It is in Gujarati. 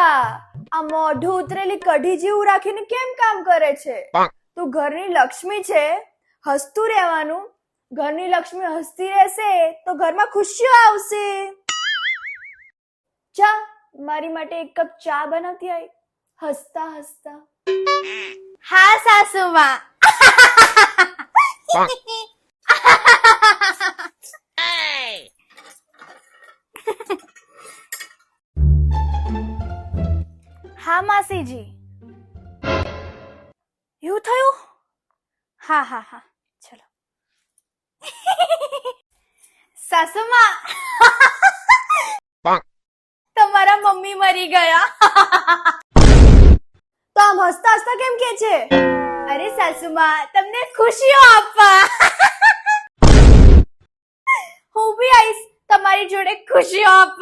આ મોઢું ઉતરેલી કઢી જેવું રાખીને કેમ કામ કરે છે? તું ઘરની લક્ષ્મી છે હસતું રહેવાનું. ઘરની લક્ષ્મી હસતી રહેશે તો ઘરમાં ખુશીઓ આવશે. ચા મારી માટે એક કપ ચા બનાવતી આવી હસતા હસતા. હા સાસુમાં. હા માસીજી. એવું થયું? હા હા હા. ચલો. સાસુમાં. તમારા મમ્મી મરી ગયા. તો આમ હસતા હસતા કેમ કે છે? અરે સાસુમાં તમને ખુશીઓ આપવા. હું બી આવીશ તમારી જોડે ખુશીઓ આપવા.